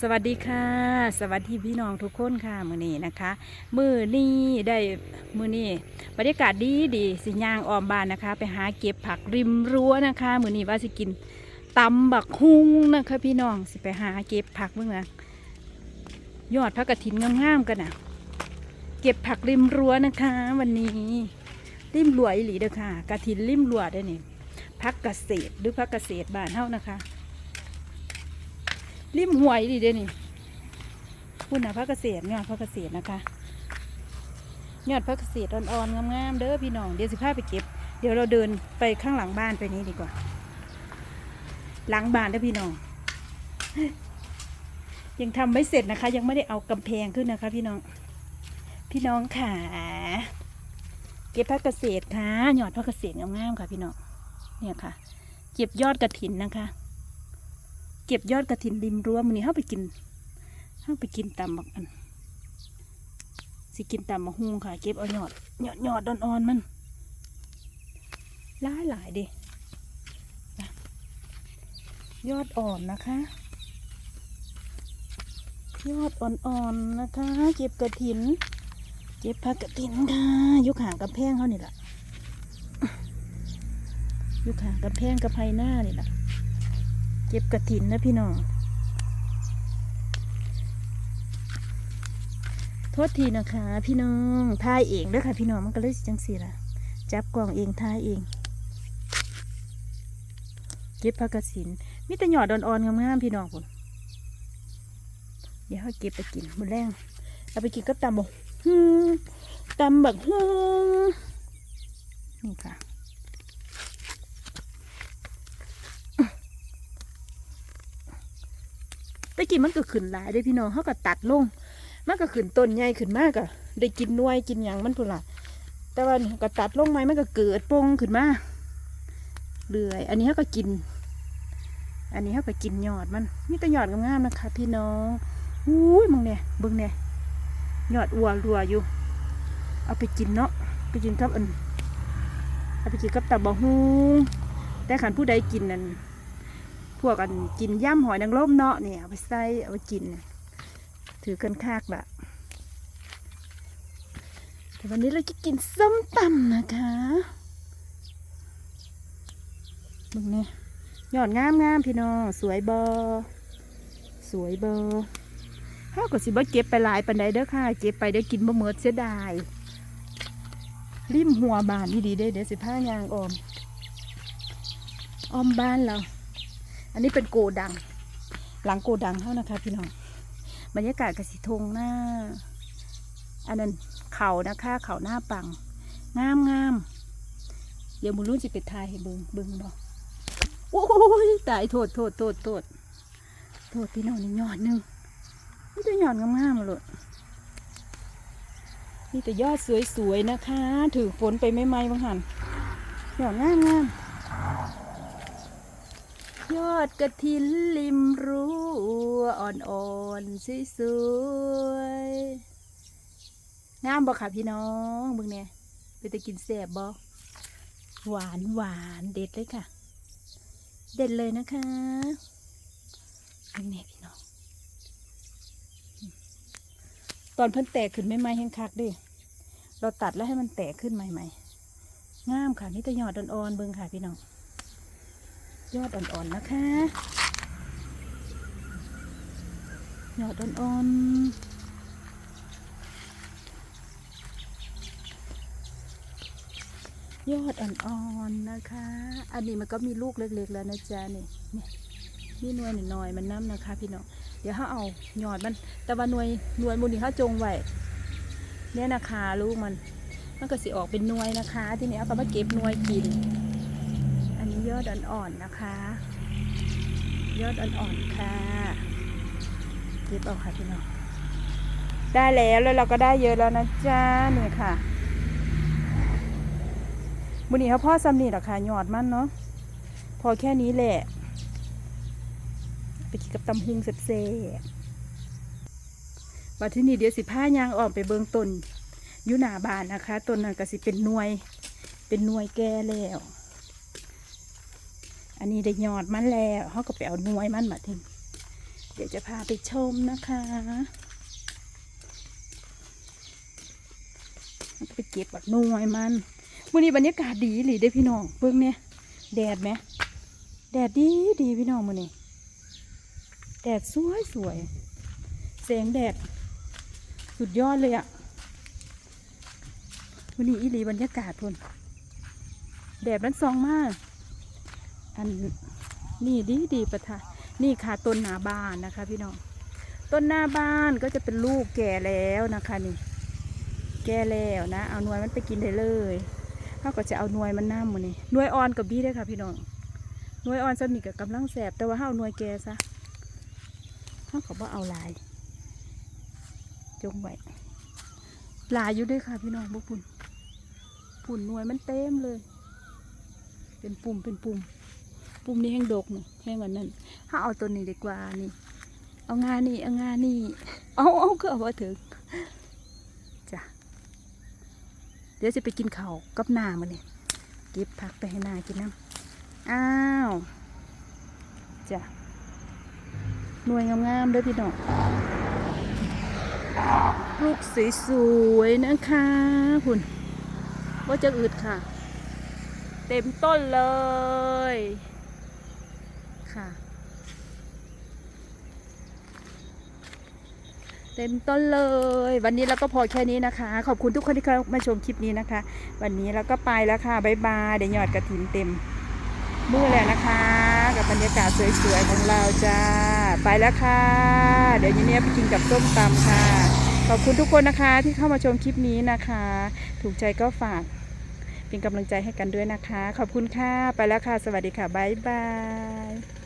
สวัสดีค่ะ สวัสดีพี่น้องทุกคนค่ะมือนี้นะคะ มือนี้ได้มือนี้บรรยากาศดีดีสิยางออมบานนะคะ ไปหาเก็บผักริมรั้วนะคะ มือนี้ว่าสิกินตำบักฮุ้งนะคะพี่น้องสิไปหาเก็บผักเมื่อไงยอดผักกระถินงามๆกันนะเก็บผักริมรั้วนะคะ วันนี้ริมรั้วอีหลีเด้อค่ะกระถินริมรั้วได้อนี่ผักเกษตรหรือผักเกษตรบ้านเฮานะคะ ริมหวยดีเด้นี่พุ่นนะพระเกษตรยอดพระเกษตรนะคะยอดพระเกษตรอ่อนๆงามๆเด้อพี่น้องเดี๋ยวสิพาไปเก็บ เดี๋ยวเราเดินไปข้างหลังบ้านไปนี้ดีกว่า หลังบ้านเด้อพี่น้อง ยังทำไม่เสร็จนะคะ ยังไม่ได้เอากำแพงขึ้นนะคะ พี่น้อง พี่น้องค่ะเก็บพระเกษตรค่ะยอดพระเกษตรงามๆค่ะ พี่น้องเนี่ยค่ะ เก็บยอดกระถินนะคะ เก็บยอดกระถินริมรั้วมันนี้เข้าไปกินเข้าไปกินตำบักอันสิกินตำมะฮุงค่ะ เก็บเอายอดยอดยอดอ่อนๆมันหลายหลายๆดิยอดอ่อนนะคะ ยอดอ่อนๆนะคะ เก็บกระถิน เก็บผักกระถินค่ะยุคห่างกับแพงเขานี่แหละยุคห่างกับแพงกับไพหน้านี่แหละ ก็บกระถินนะพี่น้องโทษทีนะคะ พี่น้องทายเองเด้วยค่ะ พี่น้องมันก็เลยจังสีละจับกล่องเองทายเอง เก็บผักกระสินมีแต่หยอดอ่อนๆงามๆพี่น้องคนเดี๋ยวเขาเก็บไปกินมื้อแรงเอาไปกินก็ตำบักฮึมตำบักฮงนี่ค่ะ ต่กินมันก็ขึ้นหลายได้พี่น้องเขาก็ตัดลง มันก็ขึ้นต้นใหญ่ขึ้นมากอะได้กินนวยกินอย่างมันพุ่นละแต่ว่านี่ก็ตัดลงไม้มันก็เกิดปงขึ้นมาเรื่อย อันนี้เขาก็กิน อันนี้เขาก็กินยอดมันมีแต่ยอดงามๆนะคะ พี่น้องอุ้ยมึงเนี่ยเบิ่งเนี่ยยอดอัวรัวอยู่ เอาไปกินเนาะไปกินกับอันเอาไปกินกับตับบะฮุงแต่ขันผู้ใดกินนั่น วกกันกินย่ำหอยนางรมเนาะเนี่ยเอาไปใส่เอาไปกิน ถือกันคากละแต่วันนี้เราจะกินส้มตำนะคะมึงนี่ยอดงามงามพี่น้อง สวยบอสวยบอข้าวก็สิบ่เก็บไปหลายปันใดเด้อค่ะ เก็บไปได้กินบ่เมิดเสียดายริมหัวบานนี่ดีเด้อเดี๋ยวสิผ้ายางออมออมบ้านเรา อันนี้เป็นโกดัง หลังโกดังเท่านะคะพี่น้องบรรยากาศกสิทงหน้า อันนั้นเขานะคะ เขาหน้าปัง งามงามเดี๋ยวมูรุ่นสิไปทายให้เบิงเบิงบอกโอ้ยตายโทษโทษโทษโทษโทษพี่น้องนี่ยอดนึงนี่จะยอดงามๆมาเลยนี่แต่ยอดสวยๆนะคะ ถือฝนไปไม่ไหมบางหันยอดงามงามๆ ยอดกระถินริมรั้วอ่อนๆสวยๆงามบ่ค่ะพี่น้องเบิ่งเนี่ยไปจะกินแซ่บบ่หวานหวานเด็ดเลยค่ะ เด็ดเลยนะคะเบิ่งเนี่ยพี่น้อง ตอนเพิ่นแตกขึ้นไม่ไหมแห้งคักดิเราตัดแล้วให้มันแตกขึ้นใหม่ๆงามค่ะนี่แต่ยอดอ่อนๆเบิ่งค่ะพี่น้อง ยอดอ่อนๆนะคะ ยอดอ่อนๆยอดอ่อนๆนะคะ อันนี้มันก็มีลูกเล็กๆแล้วนะจ๊ะนี่นี่นี่หน่วยหน่อยๆมันน้ำนะคะ พี่น้อง เดี๋ยวเขาเอายอดมัน แต่ว่าหน่วยหน่วยมูลนี่เขาจงไว้เนี่ยนะคะลูกมัน มันก็สิออกเป็นหน่วยนะคะ ทีนี้เอาก็มาเก็บหน่วยกิน ยอดอ่อนๆนะคะ ยอดอ่อนๆค่ะเก็บเอาค่ะพี่น้องได้แล้วแล้วเราก็ได้เยอะแล้วนะจ๊ะนี่ยค่ะมือนี้เขาพ่อซ้ำนี่หรอคะหยอดมันเนาะพอแค่นี้แหละ ไปกินกับตำหุงเซ่บๆว่าที่นี่เดี๋ยวสิผ้ายางออกไปเบิงต้นอยุหนาบานนะคะต้นนั้นก็สิเป็นหน่วย เป็นหน่วยแก่แล้ว อันนี้ได้ยอดมันแล้วเขาก็ไปเอานวยมันมาทิ้งเดี๋ยวจะพาไปชมนะคะไปเก็บบักนวยมันวันนี้บรรยากาศดีหรือได้พี่น้องเบิ่งเนี่ยแดดไหมแดดดีดีพี่น้องมื้อนี้แดดสวยสวยแสงแดด สุดยอดเลยอะวันนี้อีหลีบรรยากาศพุ่นแดดมันซองมาก อันนี่ดีดีประทะนี่ค่ะต้นหนาบ้านนะคะ พี่น้อง ต้นหน้าบ้านก็จะเป็นลูกแก่แล้วนะคะนี่ แก่แล้วนะ เอาหน่วยมันไปกินได้เลยเขาก็จะเอาหน่วยมันน้ำมันนี่หน่วยอ่อนกับบี้ได้ค่ะ พี่น้องหน่วยอ่อนสนิทกับกำลังแสบแต่ว่าเขาเอาหน่วยแก่ซะเขาก็บ่เอาลาย จงไว้ลายอยู่ด้วยค่ะ พี่น้องพวกปุ่นปุ่นหน่วยมันเต็มเลย เป็นปุ่มเป็นปุ่ม ปุ่มนี้แห้งดกหนูแห้งอันนั้นถ้าเอาตัวนี้ดีกว่านี่ เอางานนี่เอางานนี่เอาเอาก็เอาว่าถึงจ้ะเดี๋ยวจะไปกินข้าวกับนามาเนี่ยเก็บผักไปให้นากินน้ำอ้าวจ้ะหน่วยงามๆเด้วยพี่น้องลูกสวยๆนะคะคุณว่าจะอืดค่ะ เต็มต้นเลย ค่ะ เต็มต้นเลย วันนี้เราก็พอแค่นี้นะคะ ขอบคุณทุกคนที่เข้ามาชมคลิปนี้นะคะ วันนี้เราก็ไปแล้วค่ะบ๊ายบายเดี๋ยวหยอดกระถินเต็มมือแล้วนะคะ กับบรรยากาศสวยๆของเราจ้าไปแล้วค่ะ เดี๋ยวเย็นนี้ไปกินกับส้มตำค่ะ ขอบคุณทุกคนนะคะที่เข้ามาชมคลิปนี้นะคะ ถูกใจก็ฝากเป็นกำลังใจให้กันด้วยนะคะ ขอบคุณค่ะ ไปแล้วค่ะ สวัสดีค่ะ บ๊ายบาย